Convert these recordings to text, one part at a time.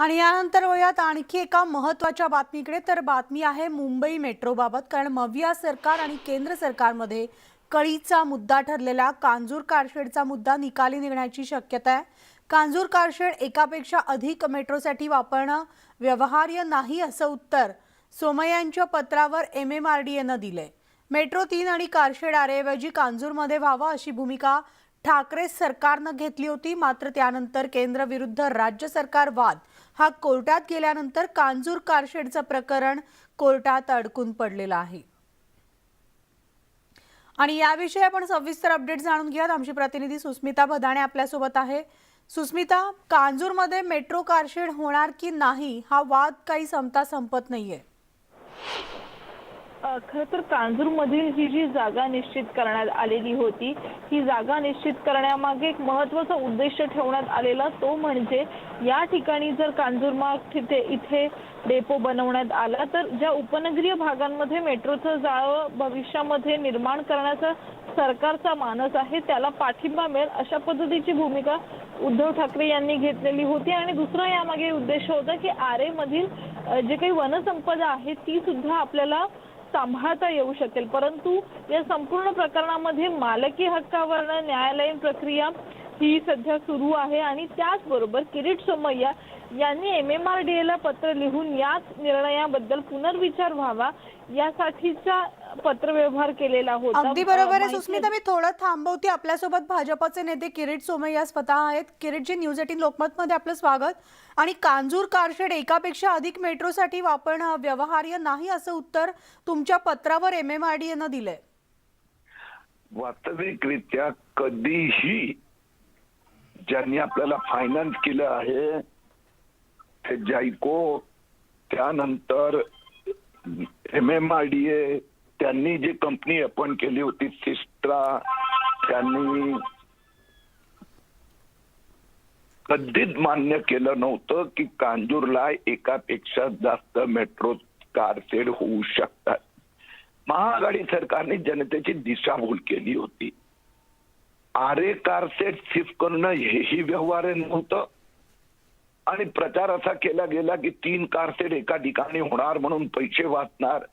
आणि यानंतर वयात आणखी एका महत्त्वाच्या बातमीकडे. तर बातमी आहे मुंबई मेट्रोबाबत. कारण मविया सरकार आणि केंद्र सरकारमध्ये कळीचा मुद्दा ठरलेला. कांजूर कारशेडचा मुद्दा निकाली निघण्याची शक्यता आहे. कांजूर कारशेड एकापेक्षा अधिक मेट्रोसाठी वापरणं व्यवहार्य नाही असं उत्तर सोमय्यांच्या पत्रावर एम एम आर डी एनं दिलंय. मेट्रो तीन आणि कारशेड आरेऐवजी कांजूरमध्ये व्हावं अशी भूमिका ठाकरे सरकारनं घेतली होती मात्र त्यानंतर केंद्र विरुद्ध राज्य सरकार वाद. हा कोर्टात गेल्यानंतर कांजूर कारशेडचं प्रकरण कोर्टात अडकून पडलेलं आहे. आणि याविषयी आपण सविस्तर अपडेट जाणून घेऊयात. आमची प्रतिनिधी सुस्मिता भदाणे आपल्यासोबत आहे. सुस्मिता कांजूरमध्ये मेट्रो कारशेड होणार की नाही? हा वाद काही संपता संपत नाहीये. आहे खरं तर कांजूर मधील ही जी जागा निश्चित करण्यात आलेली होती ही जागा निश्चित करण्यामागे एक महत्त्वाचा उद्देश ठेवण्यात आलेला तो म्हणजे या ठिकाणी जर कांजूरमार्ग तिथे इथे डेपो बनवण्यात आला तर ज्या उपनगरीय भागांमध्ये मेट्रोचं जाळं भविष्यामध्ये निर्माण करण्याचा सरकारचा मानस आहे त्याला पाठिंबा मिळेल अशा पद्धतीची भूमिका उद्धव ठाकरे यांनी घेतलेली होती. आणि दुसरा यामागे उद्देश होता की आरे मधील जे काही वनसंपदा आहे ती सुद्धा आपल्याला सांभाळता येऊ शकेल. परंतु या संपूर्ण प्रकरणामध्ये मालकी हक्कावरनं न्यायालयीन प्रक्रिया ही सध्या सुरू आहे आणि त्याचबरोबर किरीट सोमय्या यांनी एम एम आर डी एला पत्र लिहून याच निर्णयाबद्दल पुनर्विचार व्हावा यासाठीचा पत्रव्यवहार केलेला होता. अगदी बरोबर आहे. सुस्मिता मी थोडं थांबवते आपल्यासोबत. भाजपचे नेते किरीट सोमय्या स्वतः आहेत. किरीटजी न्यूज एटीन लोकमतमध्ये आपलं स्वागत. आणि कांजूर कारशेड एकापेक्षा अधिक मेट्रोसाठी वापरणं व्यवहार्य नाही असं उत्तर तुमच्या पत्रावर एम एम आर डी एनं दिलंय. वास्तविकरित्या कधीही ज्यांनी आपल्याला फायनान्स केलं आहे जायको त्यानंतर M M R D A त्यांनी जी कंपनी अपॉइंट केली होती सिस्ट्रा त्यांनी कधीच मान्य केलं नव्हतं की कांजूरला एकापेक्षा जास्त मेट्रो कारशेड होऊ शकतात. महाआघाडी सरकारने जनतेची दिशाभूल केली होती. आरे कारसेट शिफ्ट करणं हेही व्यवहार नव्हतं. आणि प्रचार असा केला गेला की तीन कारसेट एका ठिकाणी होणार म्हणून पैसे वाचणार.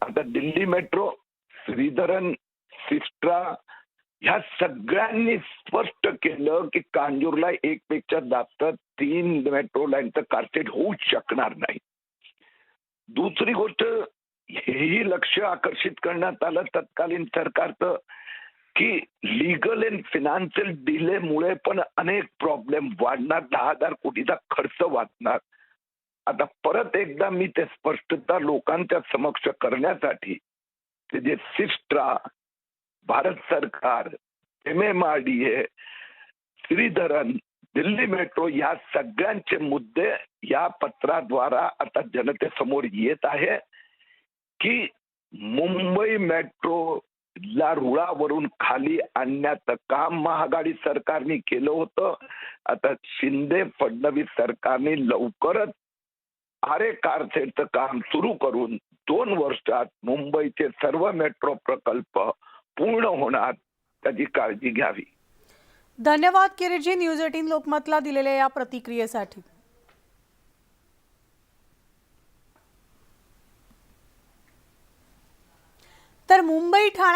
आता दिल्ली मेट्रो श्रीधरन सिस्ट्रा ह्या सगळ्यांनी स्पष्ट केलं की कांजूरला एकपेक्षा जास्त तीन मेट्रो लाईनचं कारसेट होऊ शकणार नाही. दुसरी गोष्ट हेही लक्ष आकर्षित करण्यात आलं. तत्कालीन सरकारचं की लिगल अँड फिनान्शियल डिले मुळे पण अनेक प्रॉब्लेम वाढणार. दहा हजार कोटीचा खर्च वाढणार. आता परत एकदा मी ते स्पष्टता लोकांच्या समक्ष करण्यासाठी ते जे सिस्ट्रा भारत सरकार M M R D A Sreedharan Delhi metro या सगळ्यांचे मुद्दे या पत्राद्वारा आता जनतेसमोर येत आहे की मुंबई मेट्रो ला रुळावरून खाली आणण्याचं काम महागाडी सरकारने केलं होतं. आता शिंदे फडणवीस सरकारने लवकरच आरे कारसेटचं काम सुरू करून दोन वर्षात मुंबईचे सर्व मेट्रो प्रकल्प पूर्ण होणार त्याची काळजी घ्यावी. धन्यवाद किरीटजी न्यूज एटीन लोकमतला दिलेल्या या प्रतिक्रियेसाठी. तर मुंबई ठाणे